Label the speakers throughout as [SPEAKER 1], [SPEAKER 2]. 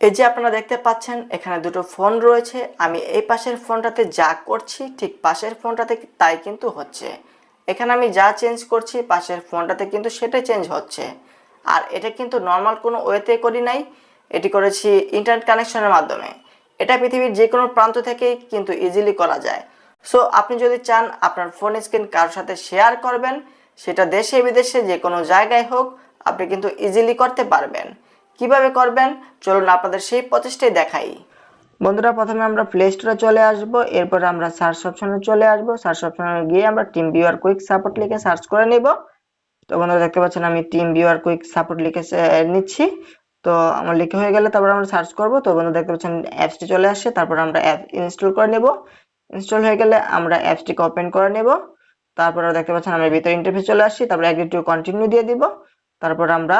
[SPEAKER 1] এই যে আপনারা দেখতে পাচ্ছেন, এখানে দুটো ফোন রয়েছে। আমি এই পাশের ফোনটাতে যা করছি, ঠিক পাশের ফোনটাতে তাই কিন্তু হচ্ছে। এখানে আমি যা চেঞ্জ করছি, পাশের ফোনটাতে কিন্তু সেটাই চেঞ্জ হচ্ছে। আর এটা কিন্তু নর্মাল কোনো ওয়েতে করি নাই। এটি করেছি ইন্টারনেট কানেকশনের মাধ্যমে। এটা পৃথিবীর যে কোনো প্রান্ত থেকেই কিন্তু ইজিলি করা যায়। সো আপনি যদি চান আপনার ফোন স্ক্রিন কারোর সাথে শেয়ার করবেন, সেটা দেশে, বিদেশে যে কোনো জায়গায় হোক, আপনি কিন্তু ইজিলি করতে পারবেন। কীভাবে করবেন? চলুন আপনাদের সেই প্রচেষ্টাই দেখাই। বন্ধুরা, প্রথমে আমরা প্লে স্টোরে চলে আসব। এরপর আমরা সার্চ অপশনে চলে আসব। সার্চ অপশনে গিয়ে আমরা টিম ভিউয়ার কুইক সাপোর্ট লিখে সার্চ করে নিব। তো বন্ধুরা, দেখতে পাচ্ছেন আমি টিম ভিউয়ার কুইক সাপোর্ট লিখে নিচ্ছি। তো আমার লিখে হয়ে গেলে তারপর আমরা সার্চ করব। তো বন্ধুরা, দেখতে পাচ্ছেন অ্যাপসটি চলে আসছে। তারপর আমরা অ্যাপ ইনস্টল করে নেব। ইনস্টল হয়ে গেলে আমরা অ্যাপসটিকে ওপেন করে নেব। তারপর দেখতে পাচ্ছেন আমরা ভিতরে ইন্টারফেস চলে আসছি। তারপর এগ্রি টু কন্টিনিউ দিয়ে দিব। তারপর আমরা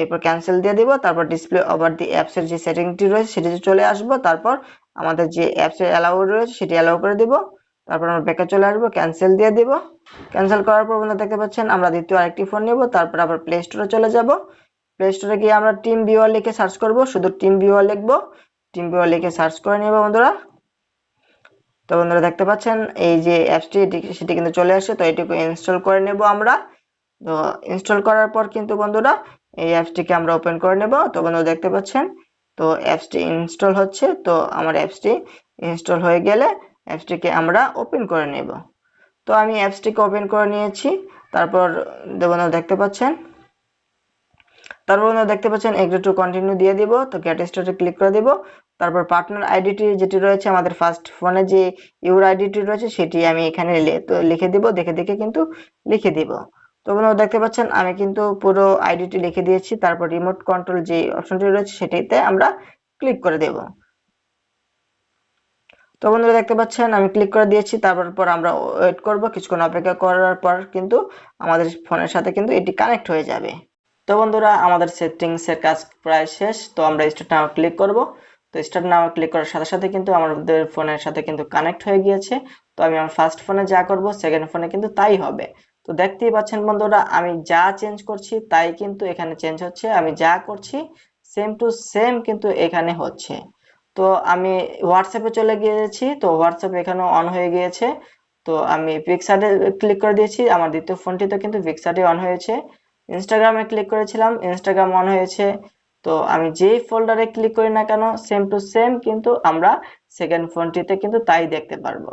[SPEAKER 1] এরপর ক্যান্সেল দিয়ে দিব, তারপর ডিসপ্লে ওভার দি অ্যাপস এর যে সেটিংটি রয়েছে সেটিতে চলে আসব, তারপর আমাদের যে অ্যাপস এর অ্যালাউ রয়েছে সেটি অ্যালাউ করে দিব, তারপর আমরা ব্যাকে চলে আসব ক্যান্সেল দিয়ে দিব ক্যান্সেল করার পর বন্ধুরা দেখতে পাচ্ছেন আমরা দ্বিতীয় আরেকটি ফোন নেব, তারপর আবার প্লে স্টোরে চলে যাব প্লে স্টোরে গিয়ে আমরা টিম ভিউয়ার লিখে সার্চ করব, শুধু টিম ভিউয়ার লিখব টিম ভিউয়ার লিখে সার্চ করে নেব বন্ধুরা। তো বন্ধুরা দেখতে পাচ্ছেন এই যে অ্যাপসটি সেটি কিন্তু চলে আসছে, তো এটিকে ইনস্টল করে নেব আমরা। তো ইনস্টল করার পর কিন্তু বন্ধুরা, এই অ্যাপসটিকে আমরা ওপেন করে নেব। তো বন্ধুরা দেখতে পাচ্ছেন, তো অ্যাপসটি ইনস্টল হচ্ছে। তো আমার অ্যাপসটি ইনস্টল হয়ে গেলে অ্যাপসটিকে আমরা ওপেন করে নেব। তো আমি অ্যাপসটিকে ওপেন করে নিয়েছি। তারপর বন্ধুরা দেখতে পাচ্ছেন, তারপর বন্ধুরা দেখতে পাচ্ছেন এগ্রি টু কন্টিনিউ দিয়ে দিব। তো গেট স্টার্টে ক্লিক করে দিব। তারপর পার্টনার আইডিটি যেটি রয়েছে, আমাদের ফার্স্ট ফোনে যে ইউর আইডিটি রয়েছে, সেটি আমি এখানে লিখে দিব। দেখে দেখে কিন্তু লিখে দিব। তো বন্ধুরা দেখতে পাচ্ছেন, আমি কিন্তু পুরো আইডিটি লিখে দিয়েছি, তারপর রিমোট কন্ট্রোল যে অপশনটি রয়েছে সেটিতে আমরা ক্লিক করে দেব। তো বন্ধুরা দেখতে পাচ্ছেন, আমি ক্লিক করে দিয়েছি, তারপর পর আমরা ওয়েট করব, কিছুক্ষণ অপেক্ষা করার পর কিন্তু আমাদের ফোনের সাথে কিন্তু এটি কানেক্ট হয়ে যাবে। তো বন্ধুরা, আমাদের সেটিংস এর কাজ প্রায় শেষ, তো আমরা স্টার্ট নাও ক্লিক করব। তো স্টার্ট নাও ক্লিক করার সাথে সাথে কিন্তু আমাদের ফোনের সাথে কিন্তু কানেক্ট হয়ে গিয়েছে। তো আমি আমার ফার্স্ট ফোনে যা করব সেকেন্ড ফোনে কিন্তু তাই হবে। তো দেখতেই পাচ্ছেন বন্ধুরা, আমি যা চেঞ্জ করছি তাই কিন্তু এখানে চেঞ্জ হচ্ছে। আমি যা করছি সেম টু সেম কিন্তু এখানে হচ্ছে। তো আমি হোয়াটসঅ্যাপে চলে গিয়েছি, তো হোয়াটসঅ্যাপ এখানে অন হয়ে গিয়েছে। তো আমি পিকসার্টে ক্লিক করে দিয়েছি, আমার দ্বিতীয় ফোনটিতে কিন্তু পিকসার্টে অন হয়েছে। ইনস্টাগ্রামে ক্লিক করেছিলাম ইনস্টাগ্রাম অন হয়েছে। তো আমি যেই ফোল্ডারে ক্লিক করি না কেন সেম টু সেম কিন্তু আমরা সেকেন্ড ফোনটিতে কিন্তু তাই দেখতে পারব।